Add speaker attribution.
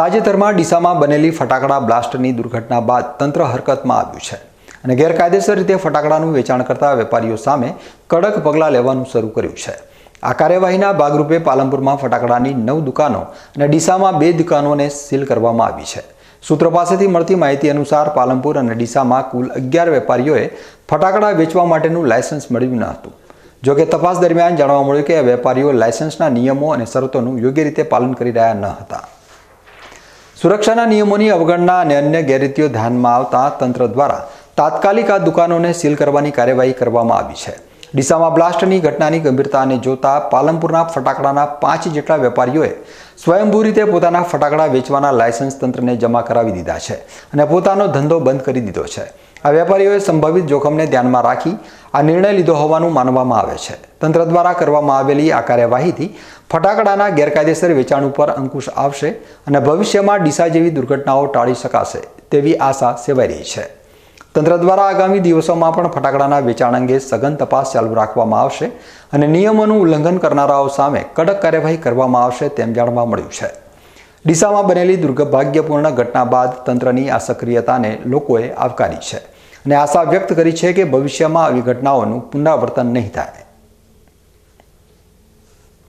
Speaker 1: તાજેતરમાં ડીસામાં બનેલી ફટાકડા બ્લાસ્ટની દુર્ઘટના બાદ તંત્ર હરકતમાં આવ્યું છે અને ગેરકાયદેસર રીતે ફટાકડાનું વેચાણ કરતા વેપારીઓ સામે કડક પગલાં લેવાનું શરૂ કર્યું છે. આ કાર્યવાહીના ભાગરૂપે પાલનપુરમાં ફટાકડાની નવ દુકાનો અને ડીસામાં બે દુકાનોને સીલ કરવામાં આવી છે. સૂત્રો પાસેથી મળતી માહિતી અનુસાર પાલનપુર અને ડીસામાં કુલ અગિયાર વેપારીઓએ ફટાકડા વેચવા માટેનું લાયસન્સ મળ્યું ન હતું. જોકે તપાસ દરમિયાન જાણવા મળ્યું કે વેપારીઓ લાયસન્સના નિયમો અને શરતોનું યોગ્ય રીતે પાલન કરી રહ્યા ન હતા. સુરક્ષાના નિયમોની અવગણના અને અન્ય ગેરરીતિઓ ધ્યાનમાં આવતા તંત્ર દ્વારા તાત્કાલિક આ દુકાનોને સીલ કરવાની કાર્યવાહી કરવામાં આવી છે. ડીસામાં બ્લાસ્ટની ઘટનાની ગંભીરતાને જોતા પાલનપુરના ફટાકડાના પાંચ જેટલા વેપારીઓએ સ્વયંભૂ રીતે પોતાના ફટાકડા વેચવાના લાયસન્સ તંત્રને જમા કરાવી દીધા છે અને પોતાનો ધંધો બંધ કરી દીધો છે. આ વેપારીઓએ સંભવિત જોખમને ધ્યાનમાં રાખી આ નિર્ણય લીધો હોવાનું માનવામાં આવે છે. તંત્ર દ્વારા કરવામાં આવેલી આ કાર્યવાહીથી ફટાકડાના ગેરકાયદેસર વેચાણ ઉપર અંકુશ આવશે અને ભવિષ્યમાં ડીસા જેવી દુર્ઘટનાઓ ટાળી શકાશે તેવી આશા સેવાઈ રહી છે. તંત્ર દ્વારા આગામી દિવસોમાં પણ ફટાકડાના વેચાણ અંગે સઘન તપાસ ચાલુ રાખવામાં આવશે અને નિયમોનું ઉલ્લંઘન કરનારાઓ સામે કડક કાર્યવાહી કરવામાં આવશે તેમ જાણવા મળ્યું છે. ડીસામાં બનેલી દુર્ભાગ્યપૂર્ણ ઘટના બાદ તંત્રની આ સક્રિયતાને લોકોએ આવકારી છે. અને આશા વ્યક્ત કરી છે કે ભવિષ્યમાં આવી ઘટનાઓનું પુનરાવર્તન નહીં થાય.